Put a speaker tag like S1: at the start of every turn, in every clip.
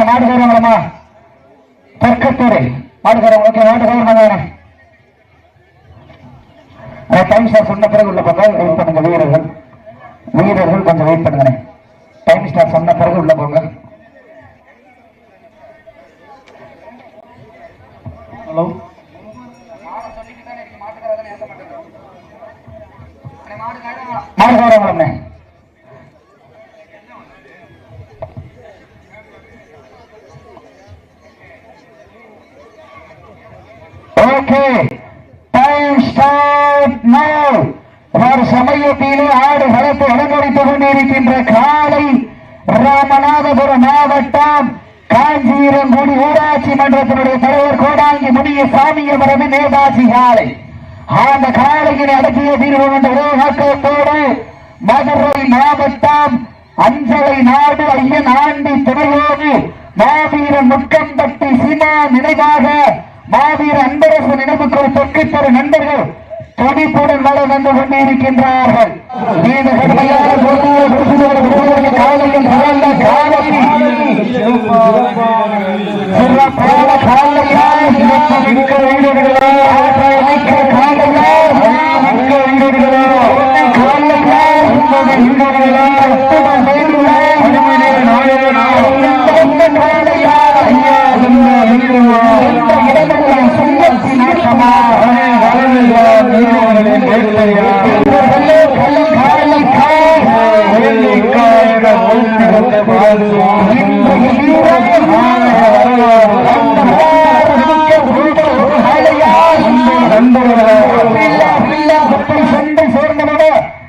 S1: மாடுகாரங்களம்மா தெற்கத்தூரை மாடுகாரங்க ஓகே மாடுகாரங்க டைம் ஸ்டார் சொன்ன பிறகு உள்ள போங்க வெயிட் பண்ணுங்க வீரர்கள். வீரர்கள் கொஞ்சம் வெயிட் பண்ணுங்க டைம் ஸ்டார் சொன்ன பிறகு உள்ள போங்க
S2: ஹலோ
S1: டைம் ஸ்டார்ட் நவ் ஒரு சமயத்திலே ஆடு களத்தை அலங்கரித்துக் கொண்டிருக்கின்ற காலை ராமநாதபுரம் மாவட்டம் ஊராட்சி மன்றத்தினுடைய தலைவர் கோடாங்கி முனிய நேதாஜி காலை. அந்த காலையினை அடக்கிய தீர்வு என்ற ஒரே நோக்கத்தோடு மதுரை மாவட்டம் அஞ்சலை நாடு ஐயன் ஆண்டி துணையோடு மாவீரன் முக்கம்பட்டி சீமா நினைவாக மாவீர அன்பரசு நினைவுக்குள் தொற்று நண்பர்கள் துடிப்புடன் வளம் வந்து கொண்டிருக்கின்றார்கள். நீண்ட கடுமையான காலையில்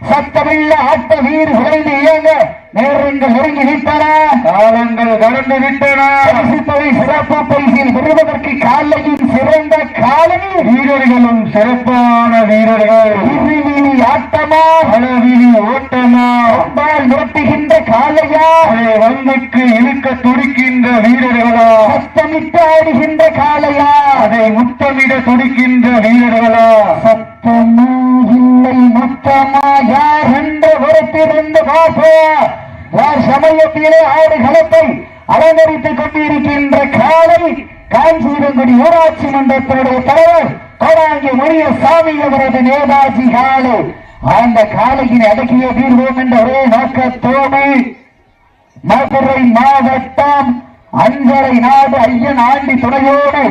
S1: சத்தமில்ல ஆட்ட வீர் விரைந்து இயங்க. நேரங்கள் நெருங்கி விட்டன காலங்கள் கடந்து விட்டன பரிசுத்தொகை சிறப்பு பரிசில் பெறுவதற்கு காலையில் சிறந்த காலனி வீரர்களும் சிறப்பான வீரர்கள். இருவிழி ஆட்டமா? அளவிழி ஓட்டமா? பால் நிரப்புகின்ற காலையா? வங்குக்கு இழுக்க துடிக்கின்ற வீரர்களா? சத்தமிட்டு ஆடுகின்ற காலையா? அதை முத்தமிட துடிக்கின்ற வீரர்களா? சத்தமா இல்லை மொத்தமா? யார் என்று ஒருத்திருந்து பார்ப்போம் சமயத்திலே ஆடு களத்தை அலங்கரித்துக் கொண்டிருக்கின்ற காலை காஞ்சிரங்குடி ஊராட்சி மன்றத்தினுடைய தலைவர் கோடாங்கி மணிய சாமி அவரது நேதாஜி காலை. அந்த காலையின் அடக்கிய தீர்வோம் என்ற ஒரே நோக்கத்தோடு மதுரை மாவட்டம் அஞ்சரை நாடு ஐயன் ஆண்டி துணையோடு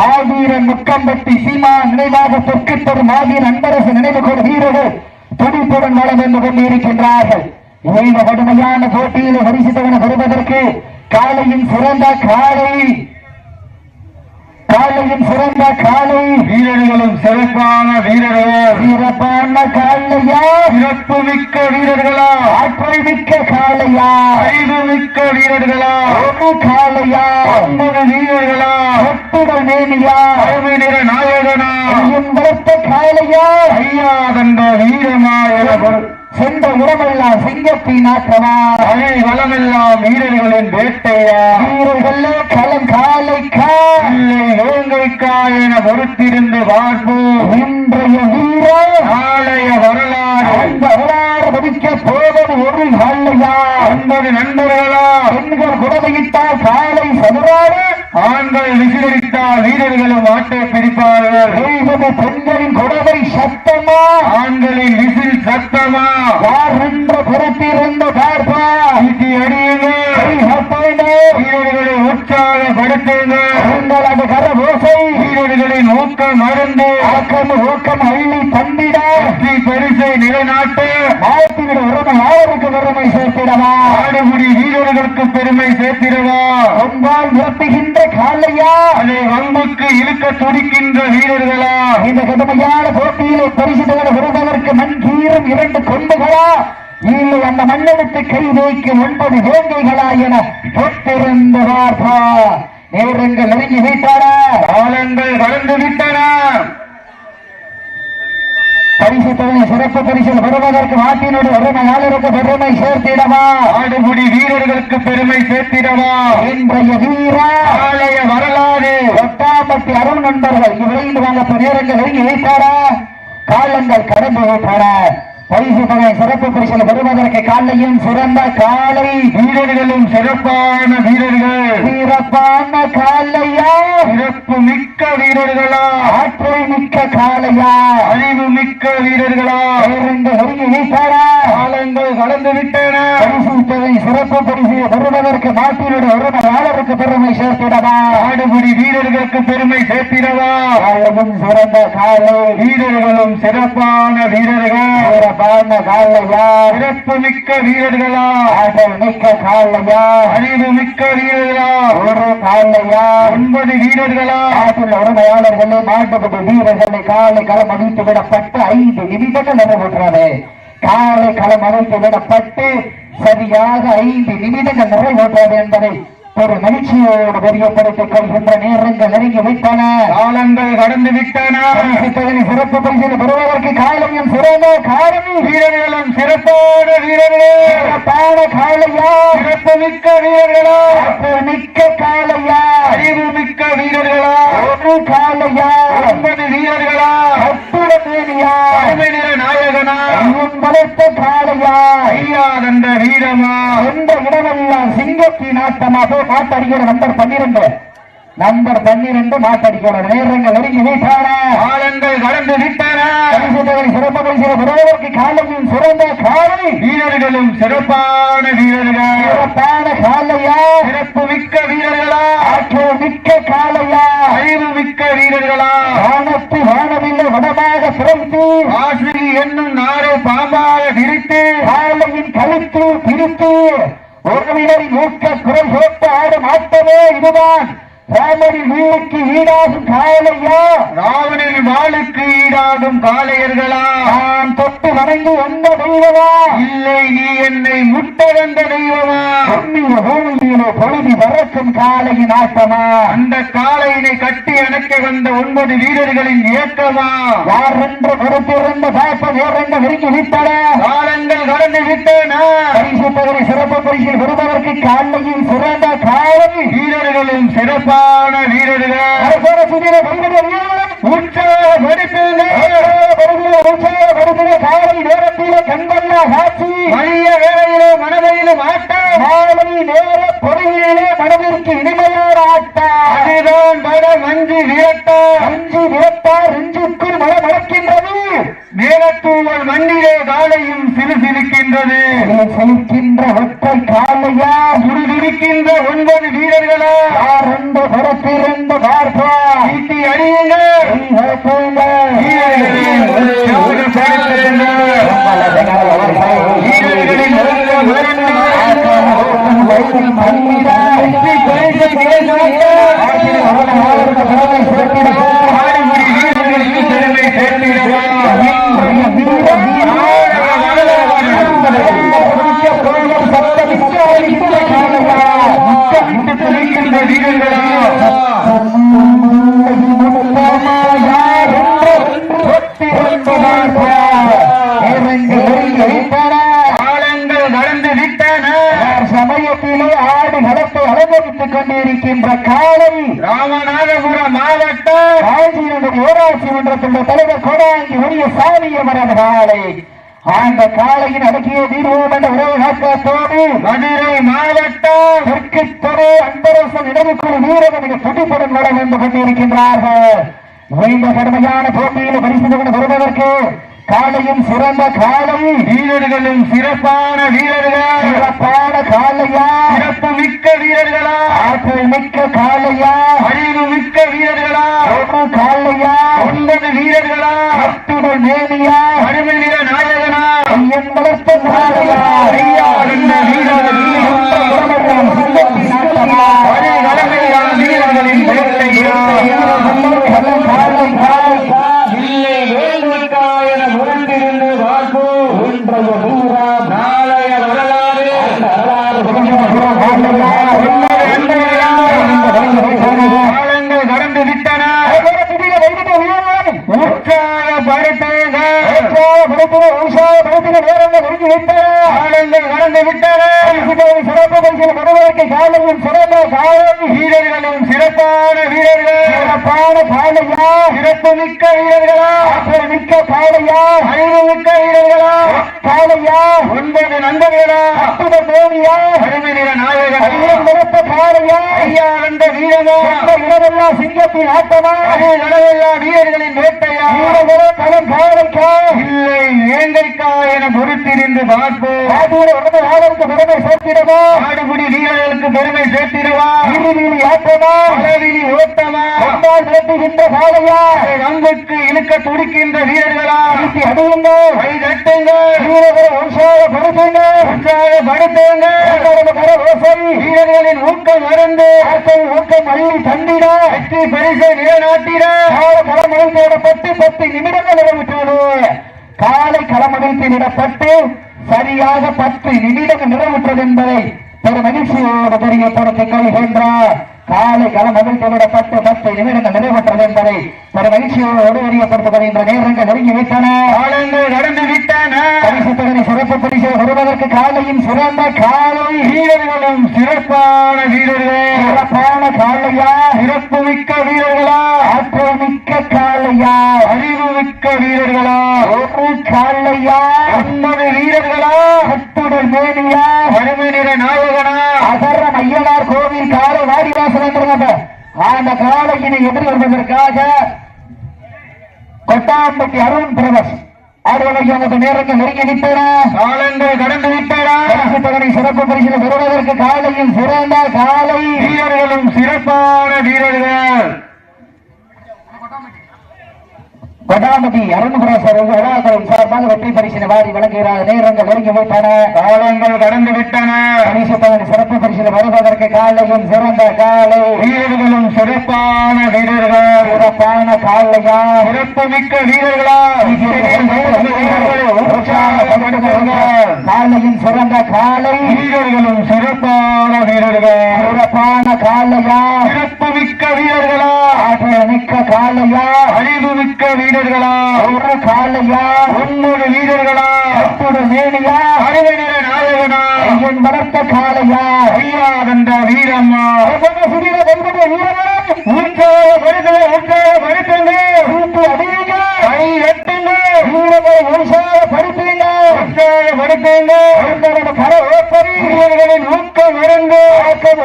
S1: மாவீரன் முக்கம்பட்டி சீமா நினைவாக தொற்கு பெறும் மாவீரன் அன்பரசு நினைவு கொள் வீரர்கள் துடிப்புடன் வளம் என்று கொண்டிருக்கின்றார்கள். இந்த கடுமையான போட்டியில் பரிசுத்தவன பெறுவதற்கு காலையின் சிறந்த காலை. காலையின் சிறந்த காலை. வீரர்களும் சிறப்பான வீரர்களா. சிறப்பான காலையா? சிறப்பு மிக்க வீரர்களா? ஆற்றல் மிக்க காலையா? அறிவு மிக்க வீரர்களா? ஒரு காலையா? ஒன்பது வீரர்களா? ஒட்டுடல் மேனியா? அருமை நிற நாயகனா? வளர்த்த காலையா? ஐயா கண்ட வீரமாயவர் சென்ற உடமெல்லாம் சிங்கத்தின் ஆற்றமா அழை வளமெல்லாம் வீரர்களின் வேட்டையா? வீரர்களே களம் காலைக்கா? இல்லை என பொறுத்திருந்து பார்ப்போம் இன்றைய வீரர் நாளைய வரலாறு. அந்த வரலாறு பதிக்க போவது ஒரு காலையா ஒன்பது நண்பர்களா? பெண்கள் குடவையிட்டால் காலை சதுராடு ஆண்கள் விசிலடித்தால் வீரர்களும் ஆட்டை பிடிப்பார்கள் பெண்களின் குடவை சத்தமா? ஆண்களின் விசில் சத்தமா யார் என்ற பொறுப்பிருந்த பார்ப்பா. இது அடி வீரர்களை உற்சாகப்படுத்துங்க உங்களது கரபோசை வீரர்களின் ஊக்கம் மருந்து ஆக்கம் ஊக்கம் அள்ளி தந்திட. வெற்றி பரிசை நிலைநாட்ட. வாழ்த்திவிட உரிமை யாருக்கு பெருமை சேர்த்திடவா. ஆடுபுடி வீரர்களுக்கு பெருமை சேர்த்திடவா. ஒன்றால் நிரப்புகின்ற காலையா. அதை வம்புக்கு இழுக்க துடிக்கின்ற வீரர்களா. இந்த கடுமையான போட்டியிலே பரிசுகளை பெறுவதற்கு மண் இரண்டு கொண்டுகளா இல்லை அந்த மண்ணெடுத்து கை வைக்கும் ஒன்பது வேங்கைகளா என பொட்டிருந்து பார்ப்பா நேரங்கள் நெருங்கி விட்டன. காலங்கள் கடந்து விட்டன. பரிசு தொகை சிறப்பு பரிசில் பெறுவதற்கு நாட்டினுடைய உரிமையாளருக்கு பெருமை சேர்த்திடவா. ஆடுபுடி வீரர்களுக்கு பெருமை சேர்த்திடவா. இன்றைய வீரா. ஆலய வரலாறு. ஒட்டாம்பட்டி அருண் நண்பர்கள். விரைந்து வாங்க நேரங்கள் நெருங்கி வைத்தாரா காலங்கள் கடந்து விட்டன பரிசு தொகை சிறப்பு பரிசில் பெறுவதற்கு காலையும் சிறந்த காலை. வீரர்களும் சிறப்பான வீரர்கள். வீர சிறப்பான காலையா? சிறப்பு மிக்க வீரர்களா? ஆற்றல் மிக்க காலையா? அறிவு மிக்க வீரர்களா? இரண்டு நெருங்கி வைத்தாரா காலங்கள் கடந்து விட்டன. பரிசு தொகை சிறப்பு பரிசு பெறுவதற்கு நாட்டினுடைய உரிமையாளருக்கு பெருமை சேர்த்திடவா? ஆடுபுடி வீரர்களுக்கு பெருமை சேர்த்திடவா? காலையும் சிறந்த காலை. வீரர்களும் சிறப்பான வீரர்கள். சிறப்பான காலையா சிறப்பு மிக்க வீரர்களா. ஆற்றல் மிக்க காலையா அறிவு மிக்க வீரர்களா. ஒரு காலையா ஒன்பது வீரர்களா. ஆற்றில் உரிமையாளர்களே மாட்டுப்பட்டு வீரர்களை காலை களம் அடித்து விடப்பட்டு ஐந்து நிமிடங்கள் நிறைவேற்றது. காலை களம் அடித்து விடப்பட்டு சரியாக ஐந்து நிமிடங்கள் நிறைவேற்றது என்பதை ஒரு மகிழ்ச்சியோடு தெரியப்படுத்திக் கொள்கின்ற நேரங்கள் நெருங்கி விட்டன காலங்கள் கடந்து விட்டன. சிறப்பு பரிசில் பெறுவதற்கு காலையும் சிறந்த காரணி வீரர்களும் சிறப்பான வீரர்கள். சிறப்பான காலையா? சிறப்பு மிக்க வீரர்களா? மிக்க காலையா? அறிவு மிக்க வீரர்களா? ஒரு காலையா? ஒன்பது வீரர்களா? அற்புத தேனியா அருமை நிற நாயகனா? பலத்த காலையா? ஐயா என்ற வீரமா? எந்த இடமெல்லாம் சிங்கத்தின் ஆட்டமா போய் மாட்டடிக்கிற நம்பர் பன்னிரண்டு. நம்பர் பன்னிரண்டு மாட்டடிக்கிற நேரங்கள் நெருங்கி விட்டான காலங்கள் கடந்து விட்டன சிறப்பு பரிசு பெறுவதற்கு காலையும் சிறந்த காலை. வீரர்களும் சிறப்பான வீரர்கள்? சிறப்பான காலையா? சிறப்பு மிக்க வீரர்களா? ஆற்றல் மிக்க காலையா? அறிவு மிக்க வீரர்களா? வானத்து வானவில்லை வடமாக பிறந்து ஆசிரி என்னும் நாரை பாம்பாக விரித்து. காலையின் கழுத்து பிரித்து. ஒரு வீரர் மூக்க குரல் போட்டு ஆடும் ஆட்டமே இதுதான். ராமனின் வீழுக்கு ஈடாகும் காலையா ராவணின் வாளுக்கு ஈடாகும் காளையர்களா? நான் தொட்டு வணங்கி வந்த தெய்வமா? இல்லை நீ என்னை முட்ட வந்த தெய்வமா? புண்ணிய பூமியிலே பொழுதி பறக்கும் காளையின் ஆட்டமா? அந்த காளையினை கட்டி அணைக்க வந்த ஒன்பது வீரர்களின் இயக்கமா? யார் என்று பொறுத்திருந்த பாப்பம் ஏறென்று நெருங்கி விட்டன? காலங்கள் கடந்து விட்டன. பரிசு பகுதி சிறப்பு பரிசில் பெறுவதற்கு காலையும் சிறந்த காலை வீரர்களும் சிறப்பான வீரர்கள் உற்சாகப்படுத்துங்க காலை நேரத்திலே கண்கொள்ள காட்சி. மணிய வேளையிலே மனதையிலும் ஆட்டம் மாலை நேர பொறியிலே மனதிற்கு இனிமையான ஆட்டம் அதுதான் மட மஞ்சு விரட்டா. மஞ்சு விரட்டா ரெஞ்சுக்குள் மழை மறக்கின்றது மேலத்தூவல் மண்ணிலே காலையும் சிறுசிருக்கின்றது செலுக்கின்ற ஒற்றை காலையா? துடிதுடிக்கின்ற ஒன்பது வீரர்களா யார் ரெண்டு படத்திருந்த பார்ப்பா ஈட்டி அடியுங்கள் வீரர்களின் வீரர்களின் ஆடுபுரி வீரர்களுக்கு பெருமை சேர்த்திருக்கின்ற வீரர்களா காலங்கள் நடந்து விட்டன சமயத்திலே ஆடு கொண்டிருக்கின்ற ராமநாதபுரம் மாவட்டம் ஊராட்சி மன்றத்தின் தலைவர் கோடாங்கி உரிய சாமியமரன் காலை அந்த காலையின் அடக்கிய தீர்வோம் என்ற உறவு நோக்கத்தோடு மதுரை மாவட்டம் தெற்குத்தொரு அன்பரசன் இடவுக்குழு வீரர்கள் மிக துடிப்புடன் வர வந்து கொண்டிருக்கின்றார்கள் இந்த கடுமையான போட்டியில் பரிசு வருவதற்கு காலையும் சிறந்த காலை வீரர்களும் சிறப்பான வீரர்கள். சிறப்பான காலையா? சிறப்பு மிக்க வீரர்களா? ஆற்றல் மிக்க காலையா? அறிவு மிக்க வீரர்களா? ஒரு காலையா? ஒன்பது வீரர்களா? அத்துடன் மேனியா? அருமை நிற நாயகனா? வளர்த்த காலையா ஐயா என்ற வீரர்கள். வீரர்களின் வேட்டையா காலை காலை இல்லை வேண்டுவதற்கான முரண்டிருந்து பார்ப்போம் இன்றைய வீரம் நாளைய வரலாறு காலங்கள் கடந்து விட்டன காலங்கள் நடந்து விட்டன சிறப்பு சிறப்பு பரிசில் பெறுவதற்கு காலையும் சிறந்த காலம் வீரர்களும் சிறப்பான வீரர்கள். சிறப்பான காலையா சிறப்பு மிக்க வீரர்களா? ஆற்றல் மிக்க காலையா அறிவு மிக்க வீரர்களா? காலையா ஒன்பது நண்பர்களா? அற்புத தேவியா? அருமை நிற நாயகன்? ஐயம் நிறத்த காலையா ஐயா வந்த வீரமா இடமெல்லாம் சிங்கத்தின் ஆட்டமா? அது நடவெல்லாம் வீரர்களின் வேட்டையா? வீரர்கள களம் காலைக்கா இல்லை வேங்கைக்கா என பொறுத்திருந்து பார்ப்போம். ஆடுகிற உடனே ஆடலுக்கு பெருமை சேர்த்திடவா ஆடுபுடி வீரர்களுக்கு பெருமை சேர்த்திடவா வீதி ஆட்டமா ஓட்டமா விரட்டுகின்ற காலையா அங்குக்கு இழுக்க துடிக்கின்ற வீரர்களா இழுத்தி அடியுங்க கை தட்டுங்க வீரர்களை உற்சாகப்படுத்துங்க உற்சாகப்படுத்துங்க கர ஓசை. வீரர்களின் ஊக்கம் மருந்து ஊக்கம் அள்ளி தந்திட. வெற்றி பரிசை நிலைநாட்டிட. களமழித்து விடப்பட்டு பத்து நிமிடங்கள் நிறைவுற்றது காலை களமழித்து விடப்பட்டு சரியாக பத்து நிமிடம் நிறைவுற்றது என்பதை பெரும் மகிழ்ச்சியோடு தெரியப்படுத்திக் கொள்கின்றார். காலை களம் அவிழ்த்து விடப்பட்டு பத்து நிமிடங்கள் நிறைவுற்றது என்பதை பெரும் மகிழ்ச்சியோடு தெரியப்படுத்திக் கொள்கின்ற நேரங்கள் நெருங்கி விட்டன. காலங்கள் நடந்து விட்டன. பரிசு தொகை சிறப்பு பரிசு வருவதற்கு காலையும் சிறந்த காலை. வீரர்களும் சிறப்பான வீரர்கள். சிறப்பான காலையா? சிறப்பு மிக்க வீரர்களா? ஆற்றல் மிக்க காலையா? அறிவு மிக்க வீரர்களா? ஒரு காலையா? ஒன்பது வீரர்களா? கட்டுடல் மேனியா? அருமை நிற நாயகனா? அகர ஐயனார் கோவில் காலை வாடிவாசல் அந்த காலையினை எதிர் வருவதற்காக கொட்டாம்பட்டி அருண் பிரதர்ஸ் ஆடுவதற்கு நேரங்கள் நெருங்கி விட்டன காலங்கள் கடந்து விட்டன பரிசு சிறப்பு பரிசில் பெறுவதற்கு காலையும் சிறந்த காலை வீரர்களும் சிறப்பான வீரர்கள் கொட்டாம்பட்டி அருண் பிரதர்ஸ் விழாக்களின் சார்பாக வெற்றி பரிசினை வாரி வழங்குகிறார். நேரங்கள் நெருங்கி விட்டன காலங்கள் கடந்து விட்டன. பரிசு தொகை சிறப்பு பரிசில் வருவதற்கு காலையும் சிறந்த காலை. வீரர்களும் சிறப்பான வீரர்கள். சிறப்பான காலையா? சிறப்பு மிக்க வீரர்களா காலையும் சிறந்த காலை. வீரர்களும் சிறப்பான வீரர்கள். சிறப்பான காலையா? சிறப்பு மிக்க வீரர்களா மிக்க காலையா அறிவு மிக்க வீரர்களா? ஒரு காலையா ஒன்னொரு வீரர்களா? அத்தோடு மேனியா? அறிவு நிற நாயகனா? ஐயன் வளர்த்த காலையா ஐயா வென்ற வீரம்மா சிறிய வெண்பட வீரர்களா உற்சாக வருகிற உற்சாக ஊட்டு கை எட்டுங்க. வீரர்களை உற்சாக படுத்துங்க. வீரர்களின் ஊக்கம் இருந்து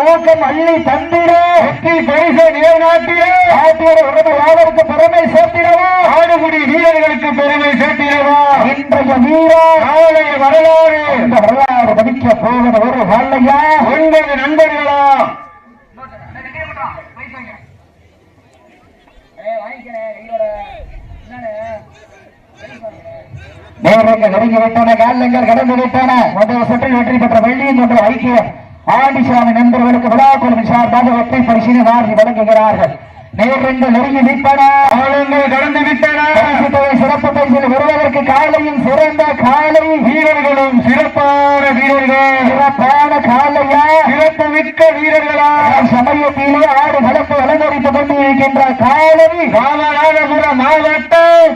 S1: ஊக்கம் அள்ளி தந்திட வெற்றி பரிசை நிலைநாட்டிட ஆட்டியோட உடனே யாருக்கு பெருமை சேர்த்திடவா? ஆடுகுடி வீரர்களுக்கு பெருமை சேர்த்திடவா? இன்றைய வீரா நாளைய வரலாறு. இந்த வரலாறு படிக்க போவது ஒரு வரலையா ஒன்பது நண்பர்களா? நெருங்கி விட்டன காலங்கள் கடந்து விட்டன. முதல் சுற்றில் வெற்றி பெற்ற வெள்ளியின் ஒன்று ஐக்கிய ஆண்டிசாமி நண்பர்களுக்கு விழாக்குழுவின் சார்பாக வெற்றி பரிசினை வாரி வழங்குகிறார்கள். நேரங்கள் நெருங்கி விட்டன. காலங்கள் கடந்து விட்டன. பரிசு தொகை சிறப்பு பரிசில் வருவதற்கு காலையும் சிறந்த காலை. வீரர்களும் சிறப்பான வீரர்கள். சிறப்பான காலையா? சிறப்பு மிக்க வீரர்களா சமயத்திலே ஆடு கலப்பு அலங்கரித்துக் கொண்டிருக்கின்ற காலை. ராமநாதபுரம் மாவட்டம்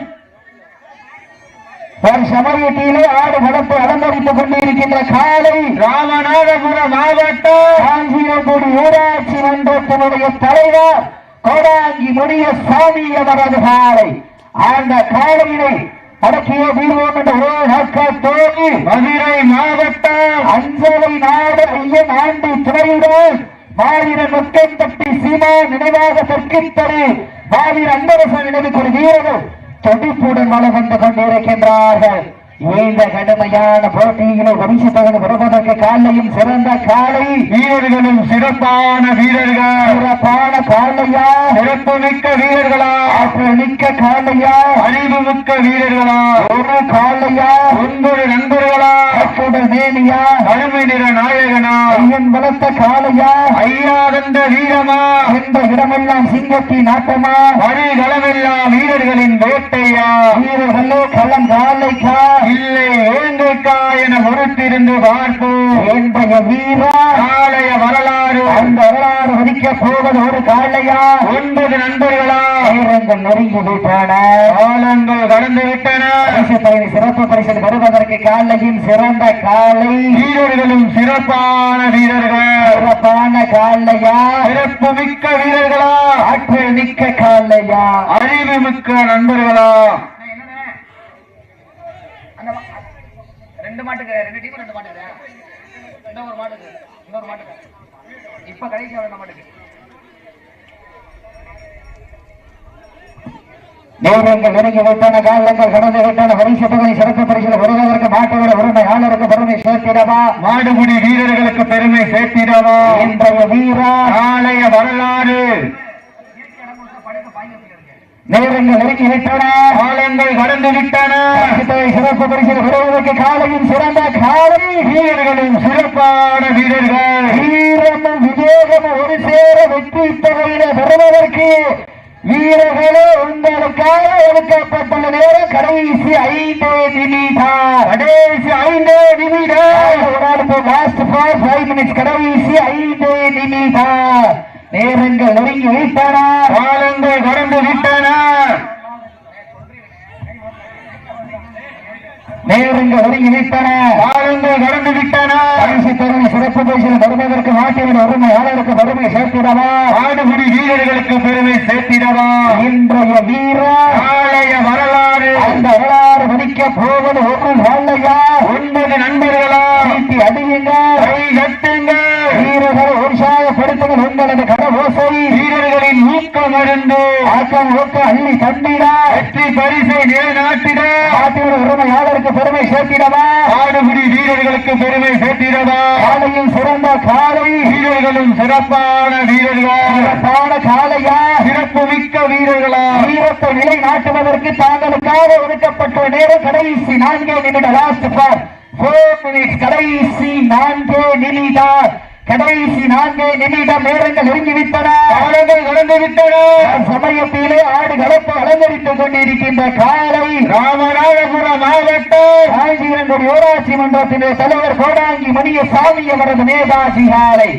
S1: ஒரு சமயத்திலே ஆடு கடப்பு அலங்கரித்துக் கொண்டிருக்கின்ற காலை ராமநாதபுரம் மாவட்டம் காஞ்சிரங்குடி ஊராட்சி மன்றத்தினுடைய தலைவர் கோடாங்கி முடிய சாமி அவரது காலை. அந்த காலையினை அடக்கிய வீழ்வோம் என்ற ஒரே நோக்கத்தோடு மதுரை மாவட்டம் அஞ்சலை நாடு ஐயன் ஆண்டி துணையுடன் மாவீர நொக்கம்பட்டி சீமா நினைவாக தெற்கித்தரு மாவீர அன்பரசன் நினைவுக்கு வீரர்கள் துடிப்புடன் மலை வந்து கொண்டிருக்கின்றார்கள். இந்த கடுமையான போட்டியினை பரிசு தகவல் வருவதற்கு காலையும் சிறந்த காலை. வீரர்களும் சிறப்பான வீரர்கள். சிறப்பான காலையா? சிறப்பு மிக்க வீரர்களா? மிக்க காலையா? அறிவு மிக்க வீரர்களா? ஒரு காலையா? ஒன்பது நண்பர்களா? மேனியா? அருமை நிற நாயகனா? ஐயன் வளர்த்த காலையா? ஐயா வென்ற வீரமா? என்ற இடமெல்லாம் சிங்கத்தின் ஆட்டமா? வரிகளமெல்லாம் வீரர்களின் வேட்டையா? வீரர்களே களம் காலைக்கா? இல்லை வேங்கைக்கா என பொறுத்திருந்து பார்ப்போம். இன்றைய வீரா நாளைய வரலாறு. அந்த வரலாறு வதிக்க போவது ஒரு காலையா ஒன்பது நண்பர்களா? நேரங்கள் நெருங்கி விட்டன. காலங்கள் கடந்து விட்டன. பரிசு பயணி சிறப்பு பரிசில் வருவதற்கு காலையும் சிறந்த காலை
S3: வீரர்களும் சிறப்பான வீரர்கள்.
S1: சிறப்பான காலையா
S3: சிறப்பு மிக்க வீரர்களா?
S1: ஆற்றல் மிக்க காலையா
S3: அறிவு மிக்க நண்பர்களா?
S1: ரெண்டு மாட்டுக்கு ரெண்டு டீம் ரெண்டு மாட்டுக்கு. இன்னொரு மாட்டுக்கு இன்னொரு மாட்டுக்கு. இப்ப கடைசி ரெண்டு மாட்டுக்கு. நேரங்கள் நெருங்கி விட்டன காலங்கள் கடந்து விட்டன பரிசு தொகை சிறப்பு பரிசில் வருவதற்கு ஆளருக்கு பெருமை சேர்த்திடவா?
S3: மாடுபிடி வீரர்களுக்கு பெருமை சேர்த்திடவா?
S1: இன்றைய வீரா
S3: நாளைய வரலாறு.
S1: நேரங்கள் நெருங்கி விட்டன
S3: காலங்கள் கடந்து விட்டன
S1: சிறப்பு பரிசில் வருவதற்கு காலையும் சிறந்த காலை.
S3: வீரர்களும் சிறப்பான வீரர்கள்.
S1: வீரமும் விவேகமும் ஒரு சேர வெற்றி தொகையில பெறுவதற்கு வீரர்களே உங்களுக்காக ஒதுக்கப்பட்டுள்ள நேரம் கடைசி ஐந்து நிமிடம்.
S3: கடைசி ஐந்து நிமிடம்.
S1: லாஸ்ட் ஃபார் ஃபைவ் மினிட்ஸ் கடைசி ஐந்து நிமிடம். நேரங்கள் நெருங்கி விட்டன
S3: காலங்கள் கடந்து விட்டன.
S1: நேரங்கள் நெருங்கி விட்டன
S3: காலங்கள் கடந்து விட்டன.
S1: பரிசு பெருமை சிறப்பு பரிசில் வருவதற்கு மாட்டியின் உரிமையாளருக்கு வறுமை சேர்த்திடவா?
S3: மாடுபிடி வீரர்களுக்கு பெருமை சேர்த்திடவா?
S1: இன்றைய வீரா
S3: நாளைய வரலாறு.
S1: அந்த வரலாறு மதிக்க போவது ஒரு வேலையா
S3: ஒன்பது நண்பர்களா?
S1: சீட்டி அடியுங்க
S3: கை கட்டுங்கள்.
S1: வீரர்களை உற்சாகப்படுத்துங்கள் உங்களது கடவோசை
S3: வீரர்களின் ஊக்கம் அறிந்து
S1: ஆக்கம் ஊக்கம் அள்ளி தண்டிடா
S3: வெற்றி பரிசை நிலைநாட்டிட.
S1: நாட்டின் உரிமையாளருக்கு பெருமை சேர்த்திடவா?
S3: மாடுபிடி வீரர்களுக்கு பெருமை சேர்த்திடவா?
S1: காலையில் சிறந்த காலை.
S3: வீரர்களும் சிறப்பான வீரர்கள்?
S1: சிறப்பான காலையா?
S3: சிறப்பு மிக்க வீரர்களா?
S1: வீரத்தை நிலைநாட்டுவதற்கு தாங்களுக்காக ஒதுக்கப்பட்ட நேரம் கடைசி நான்கே நிமிடம் லாஸ்ட் மினிட்ஸ் கடைசி நான்கே நிமிடம். கடைசி நான்கே நிமிடம் நேரங்கள் நெருங்கிவிட்டன
S3: காலங்கள் கடந்து விட்டன
S1: சமயத்திலே ஆடு கலப்பு அலங்கரித்துக் கொண்டிருக்கின்ற காலை
S3: ராமநாதபுரம் மாவட்டம்.
S1: காஞ்சிரங்குடி ஊராட்சி மன்றத்திலே தலைவர் கோடாங்கி மணிய சாமி அவரது நேதாஜி காலை.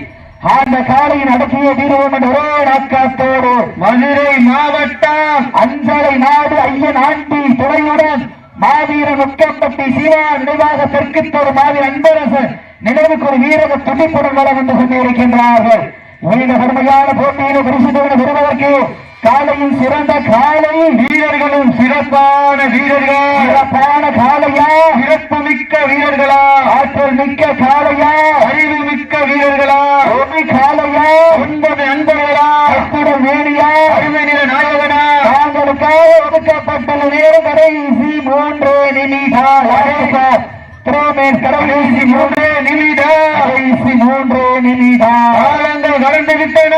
S1: அந்த காலையின் அடக்கிய என்ற ஒரே
S3: மதுரை மாவட்டம்.
S1: அஞ்சலை நாடு ஐயன் ஆண்டி துணையுடன் மாவீரன் உக்கம்பட்டி சிவா நினைவாக தெற்குத்தோடு மாவீர அன்பரசன் நினைவுக்கு ஒரு வீரக துடிப்புடன் வளம் வந்து கொண்டிருக்கின்றார்கள். இந்த கடுமையான போட்டியில பரிசுத்தவனை பெறுவதற்கு காலையின் சிறந்த காலை.
S3: வீரர்களும் சிறப்பான வீரர்கள்.
S1: சிறப்பான காலையா?
S3: சிறப்பு மிக்க வீரர்களா?
S1: ஆற்றல் மிக்க காலையா?
S3: அறிவு மிக்க வீரர்களா?
S1: ஒரு காலையா?
S3: ஒன்பது நண்பர்களா
S1: எத்துடன் வேணியா?
S3: அருமை நிற நாயகனா?
S1: தாங்களுக்காக ஒதுக்கப்பட்டுள்ள நேரம் கடைசி மூன்று நிமிடம். கடைசி மூன்று
S3: நிமிடம்
S1: கடைசி மூன்று நிமிடம்
S3: காலங்கள் கடந்து விட்டன.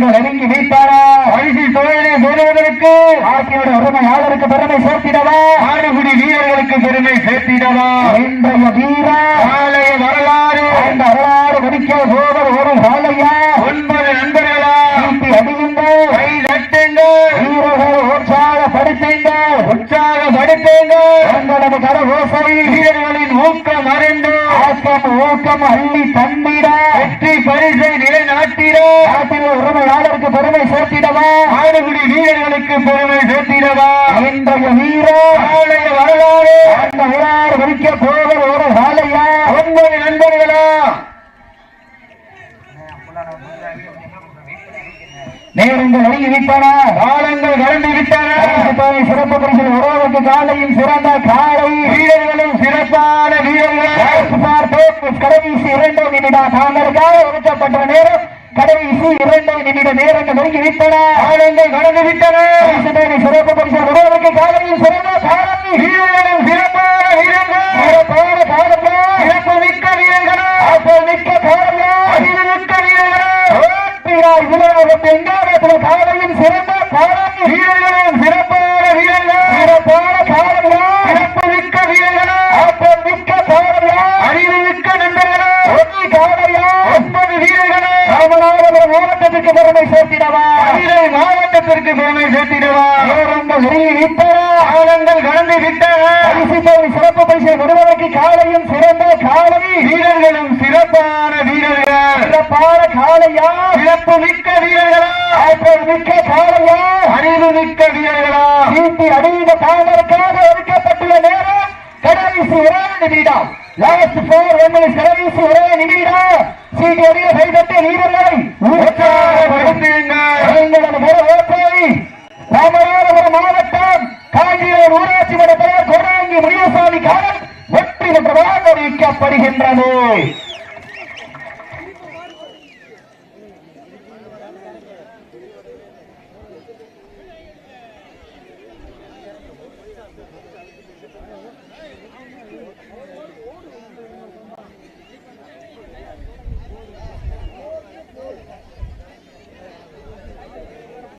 S1: நெருங்கி வைத்தார
S3: பரிசு தொழிலை பெறுவதற்கு
S1: ஆட்சியோட உரிமையாளருக்கு பெருமை சேர்த்திடவா?
S3: ஆடுகுடி வீரர்களுக்கு பெருமை சேர்த்திடவா?
S1: இன்றைய வீரா.
S3: நாளைய வரலாறு.
S1: அந்த வரலாறு முடிக்க போவது ஒரு காலையா
S3: ஒன்பது
S1: அடியுங்கள்
S3: கை தட்டுங்கள்
S1: வீரர்களை உற்சாகப்படுத்துங்கள். உங்களது கரகோசை
S3: வீரர்களின் ஊக்கம் அறிந்து
S1: ஆக்கம் ஊக்கம் அள்ளி தந்திட.
S3: வெற்றி பரிசை நிலைநாட்டிட.
S1: நாட்டில் உரிமையாளருக்கு பெருமை சேர்த்திடவா?
S3: ஆடுகுடி வீரர்களுக்கு பெருமை சேர்த்திடவா?
S1: இன்றைய வீரா
S3: நாளைய வரலாறு.
S1: அந்த விழாறு முடிக்க போவது ஒரு காலையா
S3: ஒன்பது நண்பர்களா
S1: நேரங்கள் நெருங்கி விட்டன
S3: காலங்கள் கடந்து விட்டன
S1: பரிசு சிறப்பு பரிசில் உறவுக்கு காலையும் சிறந்த காலை.
S3: வீரர்களும் சிறப்பான வீரர்கள்.
S1: கடைசி இரண்டு நிமிடம் தாங்களுக்காக ஒதுக்கப்பட்ட நேரம் கடைசி இரண்டு நிமிட நேரங்கள் நெருங்கி விட்டன
S3: காலங்கள் கடந்து விட்டன
S1: பரிசு சிறப்பு பரிசில் உறவுக்கு காலையும் சிறந்த காலை.
S3: வீரர்களும் சிறப்பான வீரர்கள்.
S1: சிறப்பான காலையா
S3: சிறப்பு மிக்க வீரர்களா.
S1: மிக்க
S3: அறிவு மிக்க வீரர்களா.
S1: ஓட்டினார் உலகம் எங்காலத்தில் காலையும் சிறந்த காலை
S3: வீரர்களும் சிறப்பான வீரர்கள்.
S1: சிறப்பான காலையா
S3: சிறப்பு மிக்க வீரர்களா.
S1: ஆற்றல் மிக்க காலையா
S3: அறிவு மிக்க நண்பர்களா.
S1: ஒட்டி காலையா
S3: ஒன்பது வீரர்களா.
S1: ராமநாதபுரம் மாவட்டத்திற்கு பெருமை சேர்த்திடவா?
S3: மதுரை மாவட்டத்திற்கு பெருமை சேர்த்திடவா?
S1: நேரங்கள் நெருங்கி விட்டன
S3: காலங்கள் கடந்து
S1: சிறப்பு பரிசை பெறுவதற்கு காலையும் சிறந்த காலை
S3: வீரர்களும் சிறப்பான வீரர்கள்.
S1: சிறப்பான காலையா?
S3: சிறப்பு மிக்க வீரர்களா?
S1: ஆற்றல் மிக்க காலையா?
S3: அறிவு மிக்க வீரர்களா?
S1: சீட்டி அடிந்த தாமதற்காக ஒதுக்கப்பட்டுள்ள நேரம் கடைசி ஒரே நிமிடம். லாஸ்ட் போர் ஒன்னில் கடைசி ஒரே நிமிடம். சீட்டி அடிய கைதட்டிய வீரர்களை மாவட்டம் காஞ்சியூர் ஊராட்சி மன்ற தலைவர் கொடாங்கி முனியசாமி காலம் வெற்றி பெற்றதாக அறிவிக்கப்படுகின்றது.